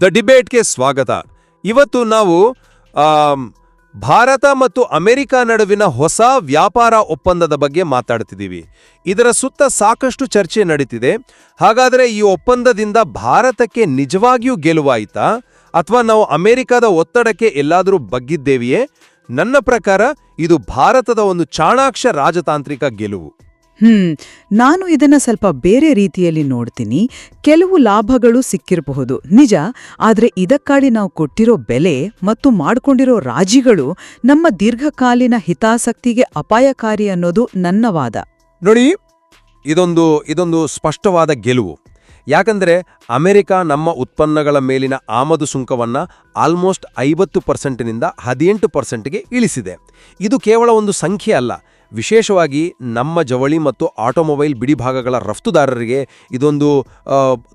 The ಡಿಬೇಟ್ಗೆ ಸ್ವಾಗತ. ಇವತ್ತು ನಾವು ಭಾರತ ಮತ್ತು ಅಮೆರಿಕ ನಡುವಿನ ಹೊಸ ವ್ಯಾಪಾರ ಒಪ್ಪಂದದ ಬಗ್ಗೆ ಮಾತಾಡ್ತಿದ್ದೀವಿ. ಇದರ ಸುತ್ತ ಸಾಕಷ್ಟು ಚರ್ಚೆ ನಡೀತಿದೆ. ಹಾಗಾದರೆ ಈ ಒಪ್ಪಂದದಿಂದ ಭಾರತಕ್ಕೆ ನಿಜವಾಗಿಯೂ ಗೆಲುವಾಯಿತಾ? ಅಥವಾ ನಾವು ಅಮೆರಿಕದ ಒತ್ತಡಕ್ಕೆ ಎಲ್ಲಾದರೂ ಬಗ್ಗಿದ್ದೇವೆಯೇ? ನನ್ನ ಪ್ರಕಾರ ಇದು ಭಾರತದ ಒಂದು ಚಾಣಾಕ್ಷ ರಾಜತಾಂತ್ರಿಕ ಗೆಲುವು. ಹ್ಮ್, ನಾನು ಇದನ್ನ ಸ್ವಲ್ಪ ಬೇರೆ ರೀತಿಯಲ್ಲಿ ನೋಡ್ತೀನಿ. ಕೆಲವು ಲಾಭಗಳು ಸಿಕ್ಕಿರಬಹುದು. ನಿಜ, ಆದರೆ ಇದಕ್ಕಾಗಿ ನಾವು ಕೊಟ್ಟಿರೋ ಬೆಲೆ ಮತ್ತು ಮಾಡ್ಕೊಂಡಿರೋ ರಾಜಿಗಳು ನಮ್ಮ ದೀರ್ಘಕಾಲೀನ ಹಿತಾಸಕ್ತಿಗೆ ಅಪಾಯಕಾರಿ ಅನ್ನೋದು ನನ್ನ ವಾದ. ನೋಡಿ, ಇದೊಂದು ಇದೊಂದು ಸ್ಪಷ್ಟವಾದ ಗೆಲುವು. ಯಾಕಂದರೆ ಅಮೆರಿಕ ನಮ್ಮ ಉತ್ಪನ್ನಗಳ ಮೇಲಿನ ಆಮದು ಸುಂಕವನ್ನು ಆಲ್ಮೋಸ್ಟ್ ಐವತ್ತು ಪರ್ಸೆಂಟಿನಿಂದ ಹದಿನೆಂಟು ಪರ್ಸೆಂಟ್ಗೆ ಇಳಿಸಿದೆ. ಇದು ಕೇವಲ ಒಂದು ಸಂಖ್ಯೆ ಅಲ್ಲ ವಿಶೇಷವಾಗಿ ನಮ್ಮ ಜವಳಿ ಮತ್ತು ಆಟೋಮೊಬೈಲ್ ಬಿಡಿಭಾಗಗಳ ರಫ್ತುದಾರರಿಗೆ ಇದೊಂದು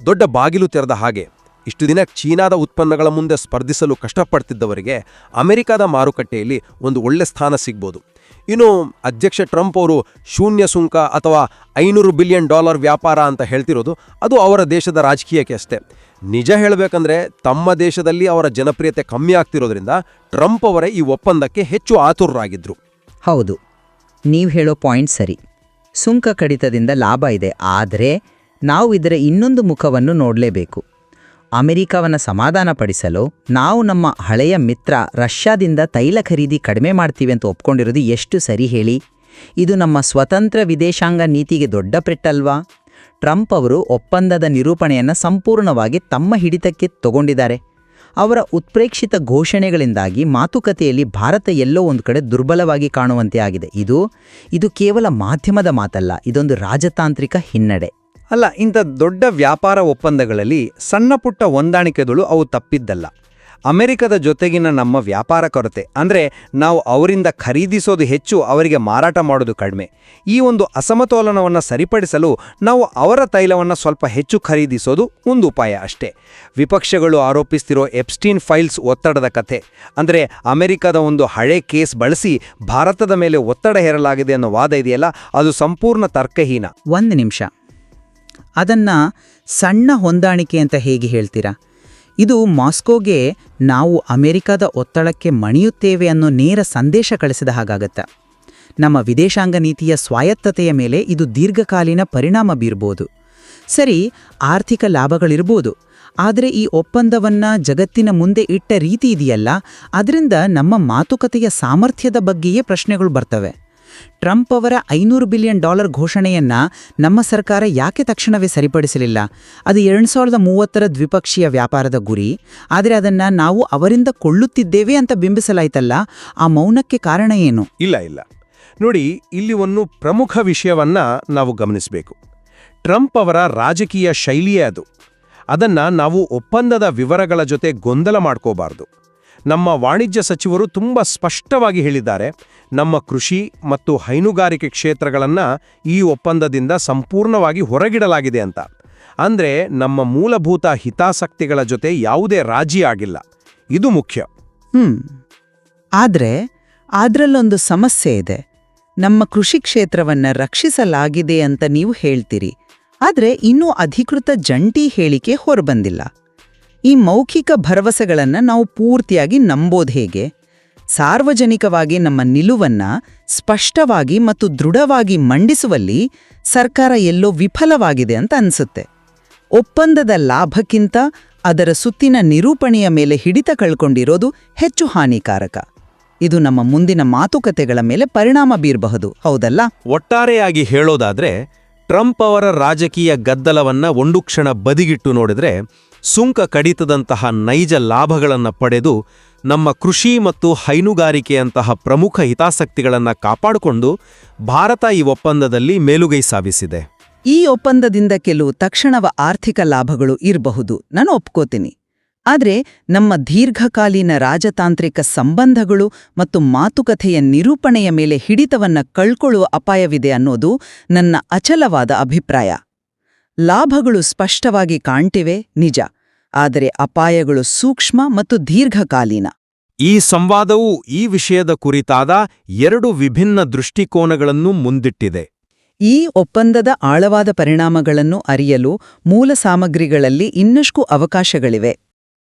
ದೊಡ್ಡ ಬಾಗಿಲು ತೆರೆದ ಹಾಗೆ. ಇಷ್ಟು ದಿನ ಚೀನಾದ ಉತ್ಪನ್ನಗಳ ಮುಂದೆ ಸ್ಪರ್ಧಿಸಲು ಕಷ್ಟಪಡ್ತಿದ್ದವರಿಗೆ ಅಮೆರಿಕಾದ ಮಾರುಕಟ್ಟೆಯಲ್ಲಿ ಒಂದು ಒಳ್ಳೆ ಸ್ಥಾನ ಸಿಗ್ಬೋದು. ಇನ್ನು ಅಧ್ಯಕ್ಷ ಟ್ರಂಪ್ ಅವರು ಶೂನ್ಯ ಸುಂಕ ಅಥವಾ ಐನೂರು ಬಿಲಿಯನ್ ಡಾಲರ್ ವ್ಯಾಪಾರ ಅಂತ ಹೇಳ್ತಿರೋದು ಅದು ಅವರ ದೇಶದ ರಾಜಕೀಯಕ್ಕೆ ಅಷ್ಟೇ. ನಿಜ ಹೇಳಬೇಕಂದ್ರೆ ತಮ್ಮ ದೇಶದಲ್ಲಿ ಅವರ ಜನಪ್ರಿಯತೆ ಕಮ್ಮಿ ಆಗ್ತಿರೋದ್ರಿಂದ ಟ್ರಂಪ್ ಅವರೇ ಈ ಒಪ್ಪಂದಕ್ಕೆ ಹೆಚ್ಚು ಆತುರರಾಗಿದ್ದರು ಹೌದು. ನೀವು ಹೇಳೋ ಪಾಯಿಂಟ್ ಸರಿ. ಸುಂಕ ಕಡಿತದಿಂದ ಲಾಭ ಇದೆ, ಆದರೆ ನಾವು ಇದರ ಇನ್ನೊಂದು ಮುಖವನ್ನು ನೋಡಲೇಬೇಕು. ಅಮೆರಿಕವನ್ನು ಸಮಾಧಾನಪಡಿಸಲು ನಾವು ನಮ್ಮ ಹಳೆಯ ಮಿತ್ರ ರಷ್ಯಾದಿಂದ ತೈಲ ಖರೀದಿ ಕಡಿಮೆ ಮಾಡ್ತೀವಿ ಅಂತ ಒಪ್ಕೊಂಡಿರೋದು ಎಷ್ಟು ಸರಿ ಹೇಳಿ? ಇದು ನಮ್ಮ ಸ್ವತಂತ್ರ ವಿದೇಶಾಂಗ ನೀತಿಗೆ ದೊಡ್ಡ ಪೆಟ್ಟಲ್ವಾ? ಟ್ರಂಪ್ ಅವರು ಒಪ್ಪಂದದ ನಿರೂಪಣೆಯನ್ನು ಸಂಪೂರ್ಣವಾಗಿ ತಮ್ಮ ಹಿಡಿತಕ್ಕೆ ತಗೊಂಡಿದ್ದಾರೆ. ಅವರ ಉತ್ಪ್ರೇಕ್ಷಿತ ಘೋಷಣೆಗಳಿಂದಾಗಿ ಮಾತುಕತೆಯಲ್ಲಿ ಭಾರತ ಎಲ್ಲೋ ಒಂದು ಕಡೆ ದುರ್ಬಲವಾಗಿ ಕಾಣುವಂತೆ ಆಗಿದೆ. ಇದು ಇದು ಕೇವಲ ಮಾಧ್ಯಮದ ಮಾತಲ್ಲ, ಇದೊಂದು ರಾಜತಾಂತ್ರಿಕ ಹಿನ್ನಡೆ. ಅಲ್ಲ, ಇಂಥ ದೊಡ್ಡ ವ್ಯಾಪಾರ ಒಪ್ಪಂದಗಳಲ್ಲಿ ಸಣ್ಣ ಪುಟ್ಟ ಹೊಂದಾಣಿಕೆಗಳು ಅವು ತಪ್ಪಿದ್ದಲ್ಲ. ಅಮೆರಿಕದ ಜೊತೆಗಿನ ನಮ್ಮ ವ್ಯಾಪಾರ ಕೊರತೆ. ಅಂದರೆ ನಾವು ಅವರಿಂದ ಖರೀದಿಸೋದು ಹೆಚ್ಚು, ಅವರಿಗೆ ಮಾರಾಟ ಮಾಡೋದು ಕಡಿಮೆ. ಈ ಒಂದು ಅಸಮತೋಲನವನ್ನು ಸರಿಪಡಿಸಲು ನಾವು ಅವರ ತೈಲವನ್ನು ಸ್ವಲ್ಪ ಹೆಚ್ಚು ಖರೀದಿಸೋದು ಒಂದು ಉಪಾಯ ಅಷ್ಟೇ. ವಿಪಕ್ಷಗಳು ಆರೋಪಿಸ್ತಿರೋ ಎಪ್ಸ್ಟೀನ್ ಫೈಲ್ಸ್ ಒತ್ತಡದ ಕಥೆ. ಅಂದರೆ ಅಮೆರಿಕದ ಒಂದು ಹಳೆ ಕೇಸ್ ಬಳಸಿ ಭಾರತದ ಮೇಲೆ ಒತ್ತಡ ಹೇರಲಾಗಿದೆ ಅನ್ನೋ ವಾದ ಇದೆಯಲ್ಲ, ಅದು ಸಂಪೂರ್ಣ ತರ್ಕಹೀನ. ಒಂದು ನಿಮಿಷ. ಅದನ್ನ ಸಣ್ಣ ಹೊಂದಾಣಿಕೆ ಅಂತ ಹೇಗೆ ಹೇಳ್ತೀರಾ? ಇದು ಮಾಸ್ಕೋಗೆ ನಾವು ಅಮೆರಿಕದ ಒತ್ತಡಕ್ಕೆ ಮಣಿಯುತ್ತೇವೆ ಅನ್ನೋ ನೇರ ಸಂದೇಶ ಕಳಿಸಿದ ಹಾಗಾಗತ್ತ. ನಮ್ಮ ವಿದೇಶಾಂಗ ನೀತಿಯ ಸ್ವಾಯತ್ತತೆಯ ಮೇಲೆ ಇದು ದೀರ್ಘಕಾಲೀನ ಪರಿಣಾಮ ಬೀರ್ಬೋದು. ಸರಿ, ಆರ್ಥಿಕ ಲಾಭಗಳಿರ್ಬೋದು, ಆದರೆ ಈ ಒಪ್ಪಂದವನ್ನ ಜಗತ್ತಿನ ಮುಂದೆ ಇಟ್ಟ ರೀತಿ ಇದೆಯಲ್ಲ, ಅದರಿಂದ ನಮ್ಮ ಮಾತುಕತೆಯ ಸಾಮರ್ಥ್ಯದ ಬಗ್ಗೆಯೇ ಪ್ರಶ್ನೆಗಳು ಬರ್ತವೆ. ಟ್ರಂಪ್ ಅವರ ಐನೂರು ಬಿಲಿಯನ್ ಡಾಲರ್ ಘೋಷಣೆಯನ್ನ ನಮ್ಮ ಸರ್ಕಾರ ಯಾಕೆ ತಕ್ಷಣವೇ ಸರಿಪಡಿಸಲಿಲ್ಲ? ಅದು ಎರಡು ಸಾವಿರದ ಮೂವತ್ತರ ದ್ವಿಪಕ್ಷೀಯ ವ್ಯಾಪಾರದ ಗುರಿ. ಆದರೆ ಅದನ್ನ ನಾವು ಅವರಿಂದ ಕೊಳ್ಳುತ್ತಿದ್ದೇವೆ ಅಂತ ಬಿಂಬಿಸಲಾಯ್ತಲ್ಲ? ಆ ಮೌನಕ್ಕೆ ಕಾರಣ ಏನು? ಇಲ್ಲ ಇಲ್ಲ. ನೋಡಿ, ಇಲ್ಲಿ ಒಂದು ಪ್ರಮುಖ ವಿಷಯವನ್ನ ನಾವು ಗಮನಿಸಬೇಕು. ಟ್ರಂಪ್ ಅವರ ರಾಜಕೀಯ ಶೈಲಿಯೇ ಅದು. ಅದನ್ನ ನಾವು ಒಪ್ಪಂದದ ವಿವರಗಳ ಜೊತೆ ಗೊಂದಲ ಮಾಡ್ಕೋಬಾರ್ದು. ನಮ್ಮ ವಾಣಿಜ್ಯ ಸಚಿವರು ತುಂಬ ಸ್ಪಷ್ಟವಾಗಿ ಹೇಳಿದ್ದಾರೆ, ನಮ್ಮ ಕೃಷಿ ಮತ್ತು ಹೈನುಗಾರಿಕೆ ಕ್ಷೇತ್ರಗಳನ್ನು ಈ ಒಪ್ಪಂದದಿಂದ ಸಂಪೂರ್ಣವಾಗಿ ಹೊರಗಿಡಲಾಗಿದೆ ಅಂತ. ಅಂದರೆ ನಮ್ಮ ಮೂಲಭೂತ ಹಿತಾಸಕ್ತಿಗಳ ಜೊತೆ ಯಾವುದೇ ರಾಜಿ ಆಗಿಲ್ಲ. ಇದು ಮುಖ್ಯ. ಹ್ಞೂ ಆದರೆ ಅದರಲ್ಲೊಂದು ಸಮಸ್ಯೆ ಇದೆ. ನಮ್ಮ ಕೃಷಿ ಕ್ಷೇತ್ರವನ್ನ ರಕ್ಷಿಸಲಾಗಿದೆ ಅಂತ ನೀವು ಹೇಳ್ತೀರಿ. ಆದರೆ ಇನ್ನೂ ಅಧಿಕೃತ ಜಂಟಿ ಹೇಳಿಕೆ ಹೊರಬಂದಿಲ್ಲ. ಈ ಮೌಖಿಕ ಭರವಸೆಗಳನ್ನು ನಾವು ಪೂರ್ತಿಯಾಗಿ ನಂಬೋದು ಹೇಗೆ? ಸಾರ್ವಜನಿಕವಾಗಿ ನಮ್ಮ ನಿಲುವನ್ನ ಸ್ಪಷ್ಟವಾಗಿ ಮತ್ತು ದೃಢವಾಗಿ ಮಂಡಿಸುವಲ್ಲಿ ಸರ್ಕಾರ ಎಲ್ಲೋ ವಿಫಲವಾಗಿದೆ ಅಂತ ಅನ್ಸುತ್ತೆ. ಒಪ್ಪಂದದ ಲಾಭಕ್ಕಿಂತ ಅದರ ಸುತ್ತಿನ ನಿರೂಪಣೆಯ ಮೇಲೆ ಹಿಡಿತ ಕಳ್ಕೊಂಡಿರೋದು ಹೆಚ್ಚು ಹಾನಿಕಾರಕ. ಇದು ನಮ್ಮ ಮುಂದಿನ ಮಾತುಕತೆಗಳ ಮೇಲೆ ಪರಿಣಾಮ ಬೀರಬಹುದು, ಹೌದಲ್ಲ? ಒಟ್ಟಾರೆಯಾಗಿ ಹೇಳೋದಾದ್ರೆ, ಟ್ರಂಪ್ ಅವರ ರಾಜಕೀಯ ಗದ್ದಲವನ್ನ ಒಂದು ಕ್ಷಣ ಬದಿಗಿಟ್ಟು ನೋಡಿದ್ರೆ ಸುಂಕ ಕಡಿತದಂತಹ ನೈಜ ಲಾಭಗಳನ್ನು ಪಡೆದು ನಮ್ಮ ಕೃಷಿ ಮತ್ತು ಹೈನುಗಾರಿಕೆಯಂತಹ ಪ್ರಮುಖ ಹಿತಾಸಕ್ತಿಗಳನ್ನು ಕಾಪಾಡಿಕೊಂಡು ಭಾರತ ಈ ಒಪ್ಪಂದದಲ್ಲಿ ಮೇಲುಗೈ ಸಾಧಿಸಿದೆ. ಈ ಒಪ್ಪಂದದಿಂದ ಕೆಲವು ತಕ್ಷಣವ ಆರ್ಥಿಕ ಲಾಭಗಳು ಇರಬಹುದು. ನಾನು ಒಪ್ಕೋತೀನಿ. ಆದರೆ ನಮ್ಮ ದೀರ್ಘಕಾಲೀನ ರಾಜತಾಂತ್ರಿಕ ಸಂಬಂಧಗಳು ಮತ್ತು ಮಾತುಕತೆಯ ನಿರೂಪಣೆಯ ಮೇಲೆ ಹಿಡಿತವನ್ನ ಕಳ್ಕೊಳ್ಳುವ ಅಪಾಯವಿದೆ ಅನ್ನೋದು ನನ್ನ ಅಚಲವಾದ ಅಭಿಪ್ರಾಯ. ಲಾಭಗಳು ಸ್ಪಷ್ಟವಾಗಿ ಕಾಣ್ತಿವೆ, ನಿಜ. ಆದರೆ ಅಪಾಯಗಳು ಸೂಕ್ಷ್ಮ ಮತ್ತು ದೀರ್ಘಕಾಲೀನ. ಈ ಸಂವಾದವು ಈ ವಿಷಯದ ಕುರಿತಾದ ಎರಡು ವಿಭಿನ್ನ ದೃಷ್ಟಿಕೋನಗಳನ್ನು ಮುಂದಿಟ್ಟಿದೆ. ಈ ಒಪ್ಪಂದದ ಆಳವಾದ ಪರಿಣಾಮಗಳನ್ನು ಅರಿಯಲು ಮೂಲ ಸಾಮಗ್ರಿಗಳಲ್ಲಿ ಇನ್ನಷ್ಟು ಅವಕಾಶಗಳಿವೆ.